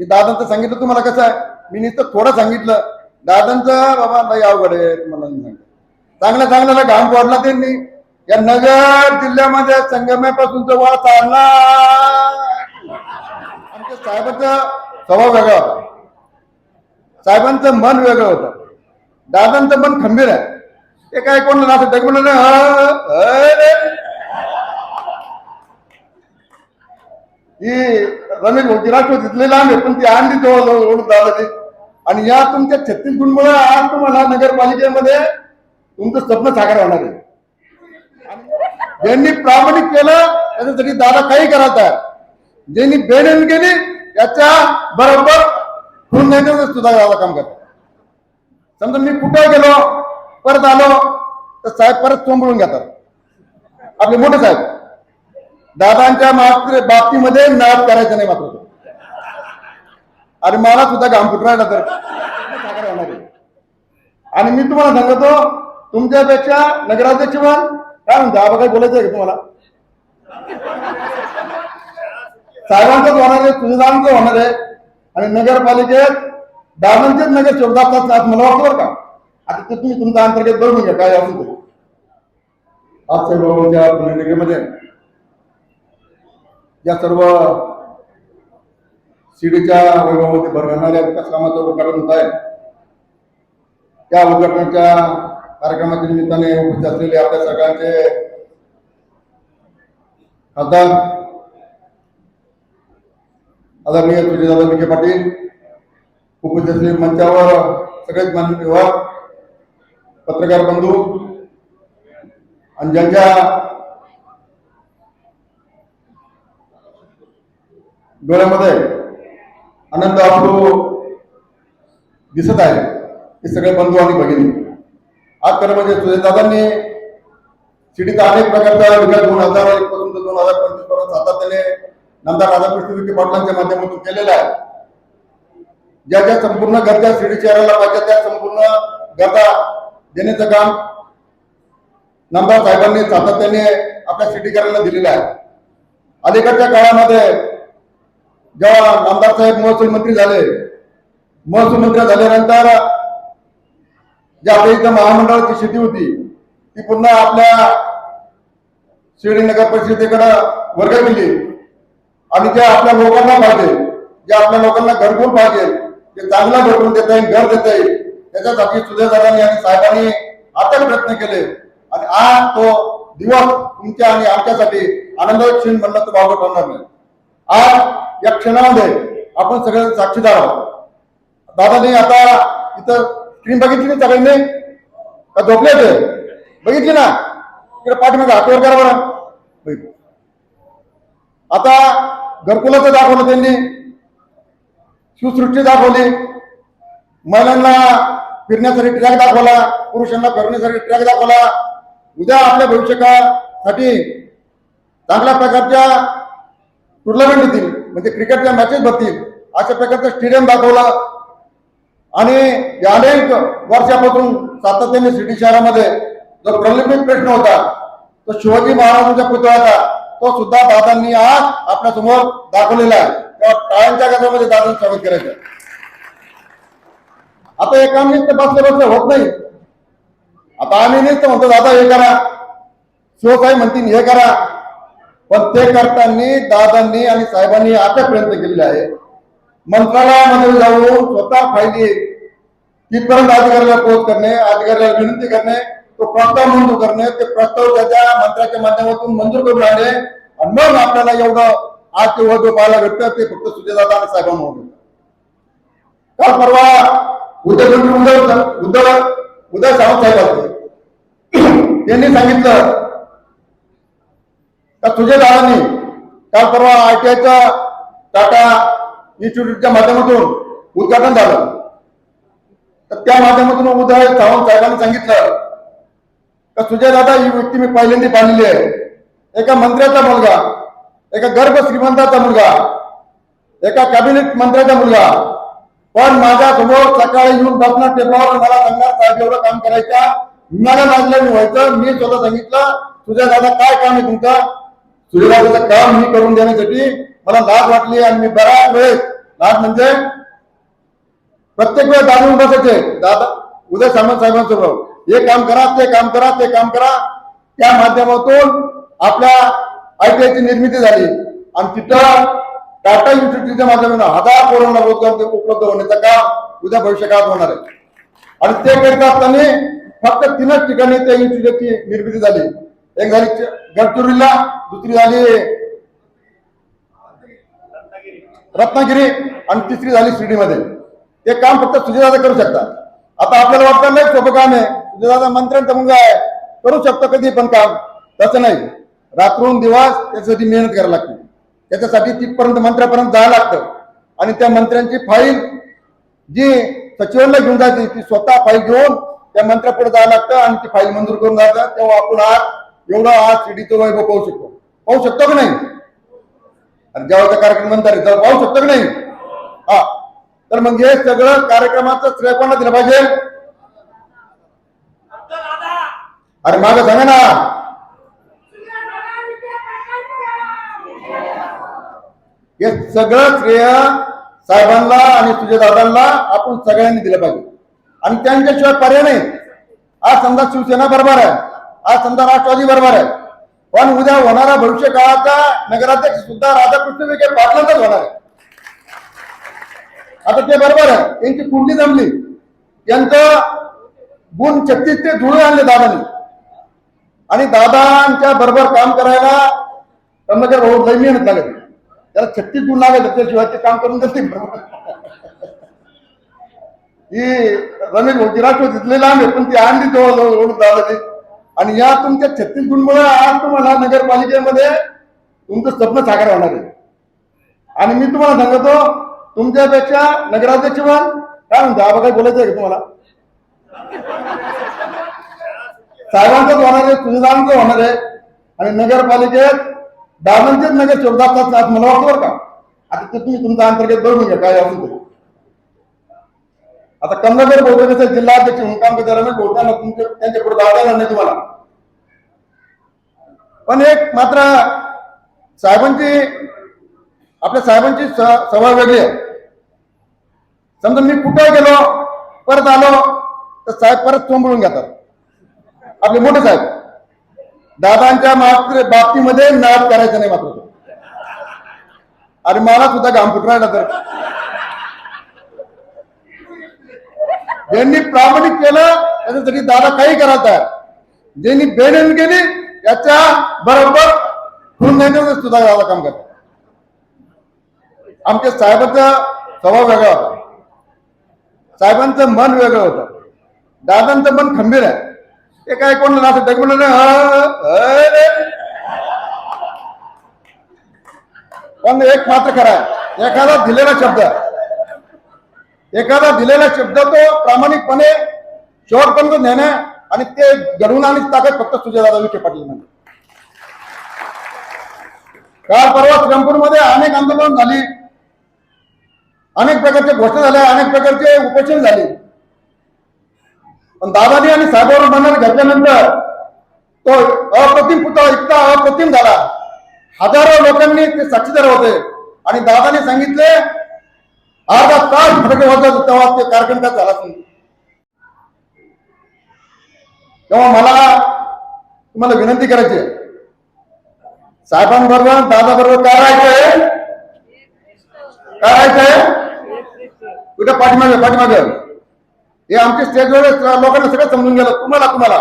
मी दादांचं सांगितलं तुम्हाला कसं आहे? मी नुसतं थोडं सांगितलं. दादांचं बाबा लई अवघड आहे तुम्हाला सांगितलं चांगल्या चांगल्याला घाम पडला त्यांनी. या नगर जिल्ह्यामध्ये संगमापासून जवळ चालला आमच्या साहेबांचा स्वभाव वेगळा होता. साहेबांचं मन वेगळं होतं. दादांचं मन खंबीर आहे. ते काय कोण असं डगमलं नाही? ही रमेश भाऊची राष्ट्रवादीतले लांब आहे पण ती आणली जवळजवळ जवळ ओढून दादाची आणि या तुमच्या छत्तीस गुणमुळे आज तुम्हाला नगरपालिकेमध्ये तुमचं स्वप्न साकार होणार आहे. ज्यांनी प्रामाणिक केलं त्याच्यासाठी दादा काही करत आहे ज्यांनी बेडेन केली त्याच्या बरोबर खून सुद्धा दादा काम करतात. समजा मी कुठं गेलो परत आलो तर साहेब परत चोंबळून घेतात. आपले मोठे साहेब. दादांच्या मात्र बाबतीमध्ये नाद करायचं नाही मात्र आणि मला सुद्धा घाम फुटरायला तर. आणि मी तुम्हाला सांगतो तुमच्यापेक्षा नगराध्यक्ष म्हण काय म्हणतो आबा काही बोलायचं आहे का तुम्हाला? साहेबांचंच होणार आहे सुविधांचं होणार आहे. आणि नगरपालिकेत दादांचेच नगर शोधात मला वाटतं बरं का. आता ते तुम्ही तुमचा अंतर्गत बरोबर घ्या काय असू ते आज साहेबांच्या पुणे नगरीमध्ये या सर्व शिडीच्या वैभवामध्ये भर घालणाऱ्या विकास कामाचं उद्घाटन होत आहे त्या उद्घाटनाच्या कार्यक्रमाच्या निमित्ताने उपस्थित असलेले आपल्या सगळ्यांचे खासदार आदरणीय सुजयदादा विखे पाटील उपस्थित असलेले मंचावर सगळेच मान्य विभाग पत्रकार बंधू आणि ज्यांच्या डोळ्यामध्ये आनंद अश्रू दिसत आहे. हे सगळे बंधू आणि भगिनी. आज खरं म्हणजे सुजयदादांनी सिटीचा अनेक प्रकारचा विकास दोन हजार एक पासून दोन हजार पंचवीसपर्यंत सातत्याने नंतर राधाकृष्ण विखे पाटलांच्या माध्यमातून केलेला आहे. ज्या ज्या संपूर्ण गरजा शिर्डी शहराला पाहिजे त्या संपूर्ण गरजा देण्याचं काम नामदार साहेबांनी सातत्याने आपल्या सिटीकरांना दिलेलं आहे. अलीकडच्या काळामध्ये जेव्हा आमदार साहेब महसूल मंत्री झाले महसूल मंत्री झाल्यानंतर जे आपल्या इथं महामंडळाची शेती होती ती पुन्हा आपल्या शिर्डी नगर परिषदेकडे वर्ग केली. आणि जे आपल्या लोकांना पाहिजे जे आपल्या लोकांना घरकुल पाहिजे जे चांगला घरकुल देता येईल घर देता येईल त्याच्यासाठी सुजयदादांनी आणि साहेबांनी अथक प्रयत्न केले. आणि आज तो दिवस तुमच्या आणि आमच्यासाठी आनंद क्षीण म्हणणं तर वावगं होणार नाही. आज या क्षणामध्ये आपण सगळे साक्षीदार आहोत. दादाने आता इथं स्क्रीन बघितली ना सगळ्यांनी? का झोपले ते बघितली ना? इकडे पाठीमागे हातवर करा बरं. आता घरकुलाचं दाखवलं त्यांनी. सुसृष्टी दाखवली. महिलांना फिरण्यासाठी ट्रॅक दाखवला पुरुषांना फिरण्यासाठी ट्रॅक दाखवला. उद्या आपल्या भविष्यकासाठी चांगल्या प्रकारच्या टुर्नामेंट होतील. म्हणजे क्रिकेटच्या मॅचेस भरतील. अशा प्रकारचं स्टेडियम दाखवलं. आणि या अनेक वर्षापासून सातत्याने सिटी शहरामध्ये जो प्रलंबित प्रश्न होता तो शिवाजी महाराजांच्या पुतळ्याचा तो सुद्धा दादांनी आज आपल्यासमोर दाखवलेला आहे. तेव्हा टाळ्यांच्या गजामध्ये दादांनी स्वागत करायचं. आता एका काम बसले बसले होत नाही. आता आम्ही नुसतं म्हणतो दादा हे करा. शिवसाहेब म्हणतील हे करा. पण ते करताना दादांनी आणि साहेबांनी आतापर्यंत केलेले आहे. मंत्रालयामध्ये जाऊन स्वतः फायली तिथपर्यंत अधिकाऱ्याला पोच करणे अधिकाऱ्याला विनंती करणे तो प्रस्ताव मंजूर करणे ते प्रस्ताव त्याच्या मंत्र्याच्या माध्यमातून मंजूर करून आणणे. आणि मग आपल्याला एवढं आज तेव्हा जो पाहायला भेटतं ते फक्त सुजयदादा आणि साहेबांना काल परवा उद्योगमंत्री उद्धव उद्धव उद्धव सावंत साहेब होते. त्यांनी सांगितलं का तुझ्या दादांनी काल परवा आयटीआयच्या टाटा इन्स्टिट्यूटच्या माध्यमातून उद्घाटन झालं. तर त्या माध्यमातून उद्या चव्हाण साहेबांनी सांगितलं का तुझ्या दादा ही व्यक्ती मी पहिल्यांदा पाहिलेली आहे. एका मंत्र्याचा मुलगा एका गर्भ श्रीमंताचा मुलगा एका कॅबिनेट मंत्र्याचा मुलगा. पण माझ्यासमोर सकाळी येऊन बसणार टेबलावर मला सांगणार साहेब एवढं काम करायचं. मला लागलं मी व्हायचं. मी स्वतः सांगितलं तुझ्या दादा काय काम आहे तुमचं? तुझ्या काम मी करून देण्यासाठी मला लाज वाटली आणि मी बऱ्याच वेळेस लाज म्हणजे प्रत्येक वेळ दाबून बसायचे दादा उदय सामंत साहेबांसोबत हे काम करा ते काम करा ते काम करा. त्या माध्यमातून आपल्या आयटीआयची निर्मिती झाली. आणि तिथं टाटा इन्स्टिट्यूटच्या माध्यमातून हजार कोरोना रोजगार उपलब्ध होण्याचं काम उद्या भविष्यकाळात होणार आहे. आणि ते करीत असताना फक्त तीनच ठिकाणी त्या इन्स्टिट्यूटची निर्मिती झाली. एक झाली गडचिरोलीला दुसरी झाली. रत्नागिरी. आणि तिसरी झाली शिर्डीमध्ये. ते काम फक्त सुजयदादा करू शकतात. आता आपल्याला वाटतं नाही सोपं काम आहे. सुजयदादा मंत्र्यांचा मुलगा आहे. करू शकतो कधी पण काम. तसं नाही. रात्रून दिवस त्याच्यासाठी मेहनत करायला लागते. त्याच्यासाठी तिथपर्यंत मंत्र्यापर्यंत जायला लागतं. आणि त्या मंत्र्यांची फाईल जी सचिवांना घेऊन जाते ती स्वतः फाईल घेऊन त्या मंत्र्यापुढे जायला लागतं आणि ती फाईल मंजूर करून जातात. तेव्हा आपण आज एवढं आज शिडीचं वैभव पाहू शकतो. पाहू शकतो की नाही? आणि जेव्हा कार्यक्रम म्हणतात तेव्हा पाहू शकतो की नाही? हा. तर मग हे सगळं कार्यक्रमाचं श्रेय कोणाला दिलं पाहिजे? अरे माग सांगा ना. हे सगळं श्रेय साहेबांना आणि तुझ्या दादांना आपण सगळ्यांनी दिलं पाहिजे. आणि त्यांच्याशिवाय पर्याय नाही. आज समजा शिवसेना बरोबर आहे. आज समजा राष्ट्रवादी बरोबर आहे. पण उद्या होणारा भविष्य काळाचा नगराध्यक्ष सुद्धा राधाकृष्ण विखे पाटलांचाच होणार आहे. आता ते बरोबर आहे. त्यांची कुंडली जमली. यांचं गुण छत्तीस ते जुळून आणले दादांनी. आणि दादांच्या बरोबर काम करायला कर्मचारी भाऊ लई मेहनत लागत त्याला छत्तीस गुण लागत त्याशिवाय ते काम करून देते ही रमेश भाऊची राष्ट्रवादीतले लांब आहे पण ती आणली जवळ ओळख दादाची आणि या तुमच्या छत्तीस गुणमुळे आज तुम्हाला नगरपालिकेमध्ये तुमचं स्वप्न साकार होणार आहे. आणि मी तुम्हाला सांगतो तुमच्यापेक्षा नगराध्यक्ष पण काय म्हणतो आबा काय बोलायचं आहे का तुम्हाला? साहेबांचंच होणार आहे सुविधांचं होणार आहे. आणि नगरपालिकेत दादांचेच नगर शोधात मला वाटतं बरं का. आता ते तुम्ही तुमचा अंतर्गत बघून घ्या काय असून आता कमलाकर बहुतेक कसं जिल्हा अध्यक्ष म्हणून काम करते तुमच्या त्यांच्या पुढे जाता नाही तुम्हाला. पण एक मात्र साहेबांची आपल्या साहेबांची सवय वेगळी आहे. समजा मी कुठे गेलो परत आलो तर साहेब परत चोंबळून घेतात. आपले मोठे साहेब. दादांच्या मात्र बाबतीमध्ये नाद करायचं नाही मात्र अरे आणि मला सुद्धा घाम फुटरायला तर. ज्यांनी प्रामाणिक केलं त्याच्यासाठी दादा काही करायचा ज्यांनी बेनेन केली याच्या बरोबर खून सुद्धा दादा काम करतात. आमच्या साहेबांचा स्वभाव वेगळा होता. साहेबांचं मन वेगळं होतं. दादांचं मन खंबीर आहे. ते काय कोणाला असं डगमलं नाही? "ह, पण एक मात्र खरा आहे. एखादा दिलेला शब्द एखादा दिलेला शब्द तो प्रामाणिकपणे शेवटपर्यंत नेणे आणि ते घडवून आणि ताकद फक्त सुजयदादा विखे पाटील म्हणजे काल परवा श्रीरामपूरमध्ये अनेक आंदोलन झाली. अनेक प्रकारच्या घोषणा झाल्या अनेक प्रकारचे उपोषण झाले. पण दादानी आणि साहेबांवर बनणार घेतल्यानंतर तो अप्रतिम पुतळा इतका अप्रतिम झाला. हजारो लोकांनी ते साक्षीदार होते आणि दादाने सांगितले अर्धा तास फटके वाजत तेव्हा ते कार्यक्रम काय झाला नाही. तेव्हा मला तुम्हाला विनंती करायची आहे. साहेबांबरोबर दादा बरोबर काय राहायचंय? काय राहायचंय? कुठे पाठीमागे पाठीमागे? हे आमच्या स्टेजवर लोकांना सगळं समजून गेलं. तुम्हाला तुम्हाला.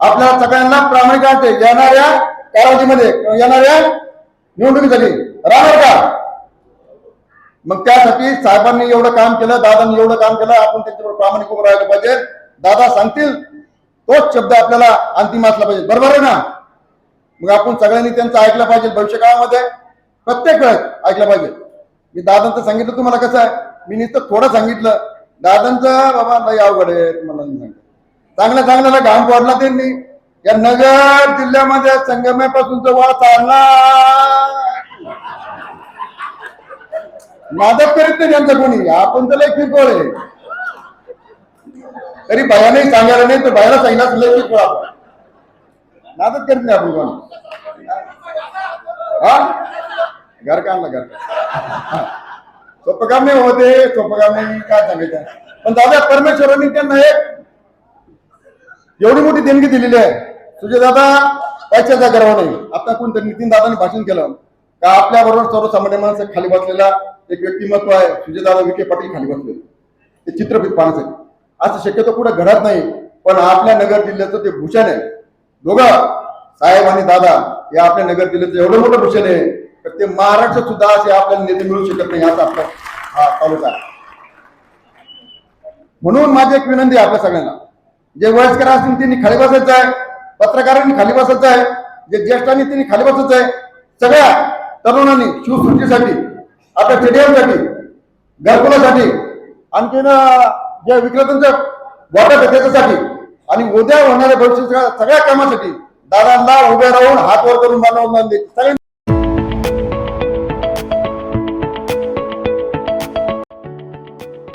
आपल्या सगळ्यांना प्रामाणिकांचे येणाऱ्या कालावधीमध्ये येणाऱ्या निवडणुकीसाठी. राहणार का? मग त्यासाठी साहेबांनी एवढं काम केलं दादांनी एवढं काम केलं आपण त्यांच्यावर प्रामाणिक उभं राहिलं पाहिजे. दादा सांगतील तोच शब्द आपल्याला अंतिम असला पाहिजे. बरोबर आहे ना? मग आपण सगळ्यांनी त्यांचं ऐकलं पाहिजे भविष्य काळामध्ये. प्रत्येक वेळेस ऐकलं पाहिजे. मी दादांचं सांगितलं तुम्हाला कसं आहे? मी नुसतं थोडं सांगितलं. दादांचं बाबा लई अवघड आहे तुम्हाला नाही सांगितलं चांगल्या चांगल्याला घाम पडला त्यांनी. या नगर जिल्ह्यामध्ये संगमेपासून जवळ चालणार नादक करीत नाही त्यांचं कोणी. आपण तर लय किरकोळ आहे. तरी भयाने सांगायला नाही तर बायाला सांगितलं लय किरकोळ आपण. नादक करीत नाही आपण कोणी. हा? घर का आणलं घर. का सोपं काम नाही होते सोपं काम नाही काय सांगायचं? पण दादा परमेश्वरांनी त्यांना एक एवढी मोठी देणगी दिलेली आहे. तुझे दादा पैशाचा गर्व नाही. आता कोणतरी नितीन दादाने भाषण केलं. का आपल्या बरोबर सर्वसामान्य माणसं खाली बसलेला एक व्यक्तिमत्व आहे सुजयदादा विखे पाटील खाली बसले. ते चित्रफित पाहण्यासाठी. असं शक्यतो कुठं घडत नाही पण आपल्या नगर जिल्ह्याचं ते भूषण आहे. दोघं साहेब आणि दादा हे आपल्या नगर जिल्ह्याचं एवढं मोठं भूषण आहे तर ते महाराष्ट्र सुद्धा असे आपल्याला नेते मिळू शकत नाही असा आपला हा तालुका म्हणून माझी एक विनंती आहे आपल्या सगळ्यांना. जे वयस्कर असतील त्यांनी खाली बसायचं आहे पत्रकारांनी खाली बसायचं आहे जे ज्येष्ठांनी त्यांनी खाली बसायचं आहे सगळ्या तरुणांनी शिवसृष्टीसाठी आपल्या स्टेडियमसाठी घरकुलासाठी आणखीन ज्या जे विक्रेत्यांचं वाटप आहे त्याच्यासाठी आणि उद्या होणाऱ्या भविष्याच्या सगळ्या कामासाठी दादांना उभ्या राहून हात वर करून बनवून सगळ्यांनी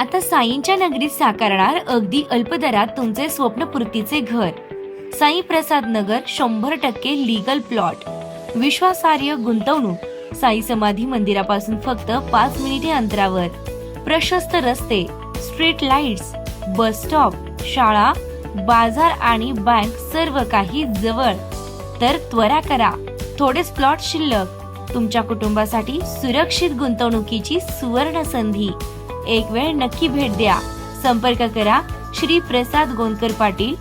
आता साईंच्या नगरीत साकारणार अगदी अल्प दरात तुमचे स्वप्नपूर्तीचे घर. साई प्रसाद नगर शंभर टक्के लीगल प्लॉट विश्वासार्ह गुंतवणूक. साई समाधी मंदिरापासून फक्त पाच मिनिटे अंतरावर. प्रशस्त रस्ते स्ट्रीट लाईट्स बस स्टॉप शाळा बाजार आणि बँक सर्व काही जवळ. तर त्वरा करा. थोडेच प्लॉट शिल्लक. तुमच्या कुटुंबासाठी सुरक्षित गुंतवणुकीची सुवर्ण संधी. एक वेळ नक्की भेट द्या. संपर्क करा श्री प्रसाद गोंदकर पाटील.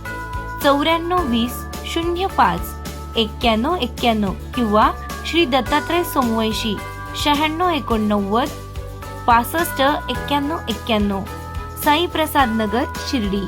चौऱ्याण्णव वीस शून्य पाच. एक्क्याण्णव एक्क्याण्णव किंवा श्री दत्तात्रय सोमवंशी शहाण्णव एकोणनव्वद पासष्ट एक्क्याण्णव एक्क्याण्णव साई प्रसाद नगर शिर्डी.